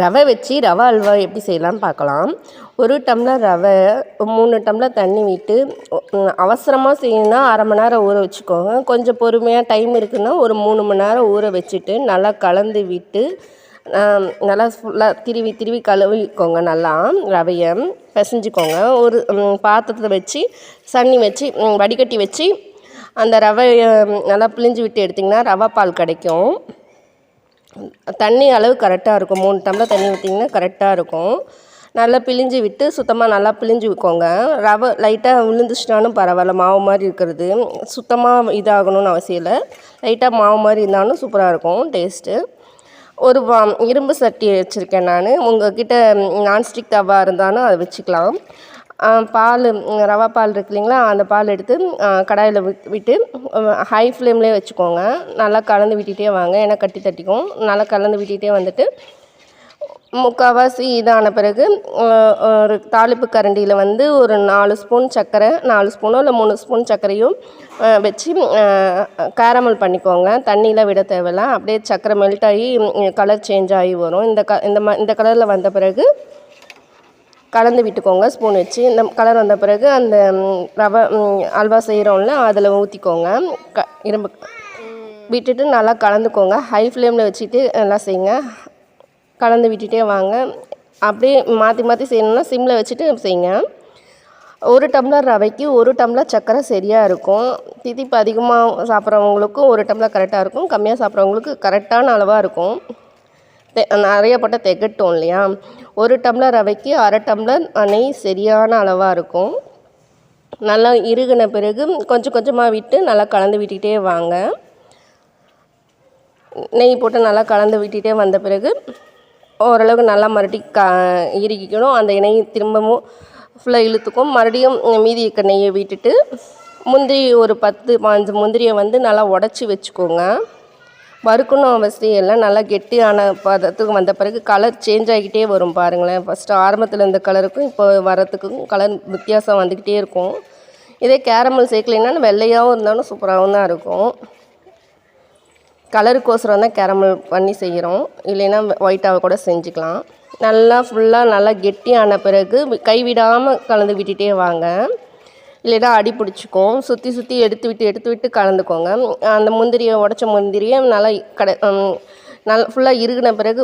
ரவை வச்சு ரவை அல்வா எப்படி செய்யலாம்னு பார்க்கலாம். ஒரு டம்ளர் ரவை மூணு டம்ளர் தண்ணி விட்டு அவசரமாக செய்யணும்னா அரை மணி நேரம் ஊற வச்சுக்கோங்க. கொஞ்சம் பொறுமையாக டைம் இருக்குன்னா ஒரு மூணு மணி நேரம் ஊற வச்சுட்டு நல்லா கலந்து விட்டு நல்லா ஃபுல்லாக திருவி திருவி கழுவிக்கோங்க நல்லா. ரவையை பிசைஞ்சிக்கோங்க. ஒரு பாத்திரத்தை வச்சு சன்னி வச்சு வடிகட்டி வச்சு அந்த ரவையை நல்லா பிழிஞ்சு விட்டு எடுத்திங்கன்னா ரவா பால் கிடைக்கும். தண்ணி அளவு கரெக்டாக இருக்கும். மூணு டம்ளர் தண்ணி ஊற்றிங்கன்னா கரெக்டாக இருக்கும். நல்லா பிழிஞ்சு விட்டு சுத்தமாக நல்லா பிழிஞ்சு வைக்கோங்க. ரவை லைட்டாக விழுந்துச்சினாலும் பரவாயில்ல. மாவு மாதிரி இருக்கிறது. சுத்தமாக இதாகணும்னு அவசியம் இல்லை. லைட்டாக மாவு மாதிரி இருந்தாலும் சூப்பராக இருக்கும். டேஸ்ட்டு ஒரு வா இரும்பு சட்டி வச்சுருக்கேன் நான். உங்கள் கிட்டே நான்ஸ்டிக் தவா இருந்தாலும் அதை வச்சுக்கலாம். பால் ரவா பால் இருக்கு இல்லைங்களா? அந்த பால் எடுத்து கடாயில் விட்டு ஹை ஃப்ளேம்லேயே வச்சுக்கோங்க. நல்லா கலந்து விட்டுகிட்டே வாங்க. ஏன்னா கட்டி தட்டிக்கும். நல்லா கலந்து விட்டிகிட்டே வந்துட்டு முக்கால்வாசி இதான பிறகு ஒரு தாளிப்பு கரண்டியில் வந்து ஒரு நாலு ஸ்பூன் சர்க்கரை நாலு ஸ்பூனோ இல்லை மூணு ஸ்பூன் சர்க்கரையும் வச்சு கேரமல் பண்ணிக்கோங்க. தண்ணியில் விட தேவையில்ல. அப்படியே சர்க்கரை மெல்ட் ஆகி கலர் சேஞ்ச் ஆகி வரும். இந்த க இந்த ம இந்த கலரில் வந்த பிறகு கலந்து விட்டுக்கோங்க ஸ்பூன் வச்சு. இந்த கலர் வந்த பிறகு அந்த ரவை அல்வா செய்கிறோம்ல அதில் ஊற்றிக்கோங்க க இரும்பு விட்டுட்டு நல்லா கலந்துக்கோங்க. ஹை ஃப்ளேமில் வச்சுட்டு நல்லா செய்யுங்க கலந்து விட்டுட்டே வாங்க. அப்படியே மாற்றி மாற்றி செய்யணுன்னா சிம்மில் வச்சுட்டு செய்யுங்க ஒரு டம்ளர் ரவைக்கு ஒரு டம்ளர் சர்க்கரை சரியாக இருக்கும். திதிப்பு அதிகமாக சாப்பிட்றவங்களுக்கும் ஒரு டம்ளர் கரெக்டாக இருக்கும். கம்மியாக சாப்பிட்றவங்களுக்கு கரெக்டான அளவாக இருக்கும். தெ நிறைய போட்டால் திகட்டும் இல்லையா? ஒரு டம்ளர் ரவைக்கு அரை டம்ளர் நெய் சரியான அளவாக இருக்கும். நல்லா இறுகின பிறகு கொஞ்சம் கொஞ்சமாக விட்டு நல்லா கலந்து விட்டுகிட்டே வாங்க. நெய் போட்டு நல்லா கலந்து விட்டுகிட்டே வந்த பிறகு ஓரளவுக்கு நல்லா மறுபடி க இறுக்கிக்கணும் அந்த நெய் திரும்பவும் ஃபுல்லாக இழுத்துக்கும். மறுபடியும் மீதி இருக்க நெய்யை விட்டுட்டு முந்திரி ஒரு பத்து பாஞ்சு முந்திரியை வந்து நல்லா உடச்சி வச்சுக்கோங்க. வறுக்கணும் அவசியம் இல்லை நல்லா கெட்டியான பதத்துக்கு வந்த பிறகு கலர் சேஞ்ச் ஆகிக்கிட்டே வரும் பாருங்களேன். ஃபஸ்ட்டு ஆரம்பத்தில் இருந்த கலருக்கும் இப்போ வரத்துக்கும் கலர் வித்தியாசம் வந்துக்கிட்டே இருக்கும். இதே கேரமல் சேர்க்கலைன்னா வெள்ளையாகவும் இருந்தாலும் சூப்பராகவும் தான் இருக்கும். கலருக்கோசரம் தான் கேரமல் பண்ணி செய்கிறோம் இல்லைன்னா ஒயிட்டாக கூட செஞ்சுக்கலாம். நல்லா ஃபுல்லாக நல்லா கெட்டியான பிறகு கைவிடாமல் கலந்து விட்டுட்டே வாங்க. இல்லைன்னா அடி பிடிச்சிக்கும். சுற்றி சுற்றி எடுத்து விட்டு எடுத்து விட்டு கலந்துக்கோங்க. அந்த முந்திரியை உடச்ச முந்திரியை நல்லா கடை நல்லா ஃபுல்லாக இறுகின பிறகு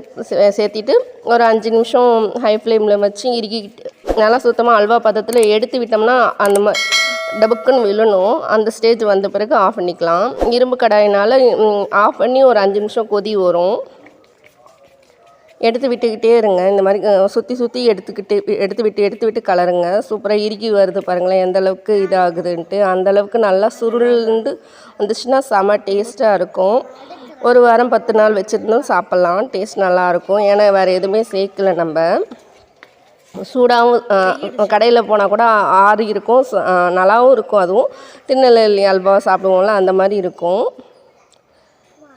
சேர்த்திட்டு ஒரு அஞ்சு நிமிஷம் ஹை ஃப்ளேமில் வச்சு இறுகிக்கிட்டு நல்லா சுத்தமாக அல்வா பதத்தில் எடுத்து விட்டோம்னா அந்த மாதிரி டபுக்குன்னு விழணும். அந்த ஸ்டேஜ் வந்த பிறகு ஆஃப் பண்ணிக்கலாம். இரும்பு கடாயினால் ஆஃப் பண்ணி ஒரு அஞ்சு நிமிஷம் கொதி வரும். எடுத்து விட்டுக்கிட்டே இருங்க. இந்த மாதிரி சுற்றி சுற்றி எடுத்துக்கிட்டு எடுத்து விட்டு எடுத்து விட்டு கலருங்க. சூப்பராக இறுக்கி வருது பாருங்களேன் எந்த அளவுக்கு இதாகுதுன்ட்டு. அந்தளவுக்கு நல்லா சுருள்ந்து வந்துச்சுன்னா செம டேஸ்ட்டாக இருக்கும். ஒரு வாரம் பத்து நாள் வச்சுருந்தும் சாப்பிட்லாம். டேஸ்ட் நல்லாயிருக்கும் ஏன்னா வேறு எதுவுமே சேர்க்கல நம்ம. சூடாகவும் கடையில் போனால் கூட ஆறி இருக்கும். நல்லாவும் இருக்கும் அதுவும். திருநெல்வேலி அல்வா சாப்பிடுவோம்ல அந்த மாதிரி இருக்கும்.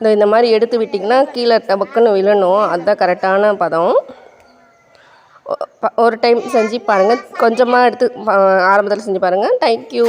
இந்த இந்த மாதிரி எடுத்து விட்டிங்கன்னா கீழே டபக்குன்னு விழணும். அதுதான் கரெக்டான பதம். ஒரு டைம் செஞ்சு பாருங்கள் கொஞ்சமாக எடுத்து ஆரம்பத்தில் செஞ்சு பாருங்கள் தேங்க்யூ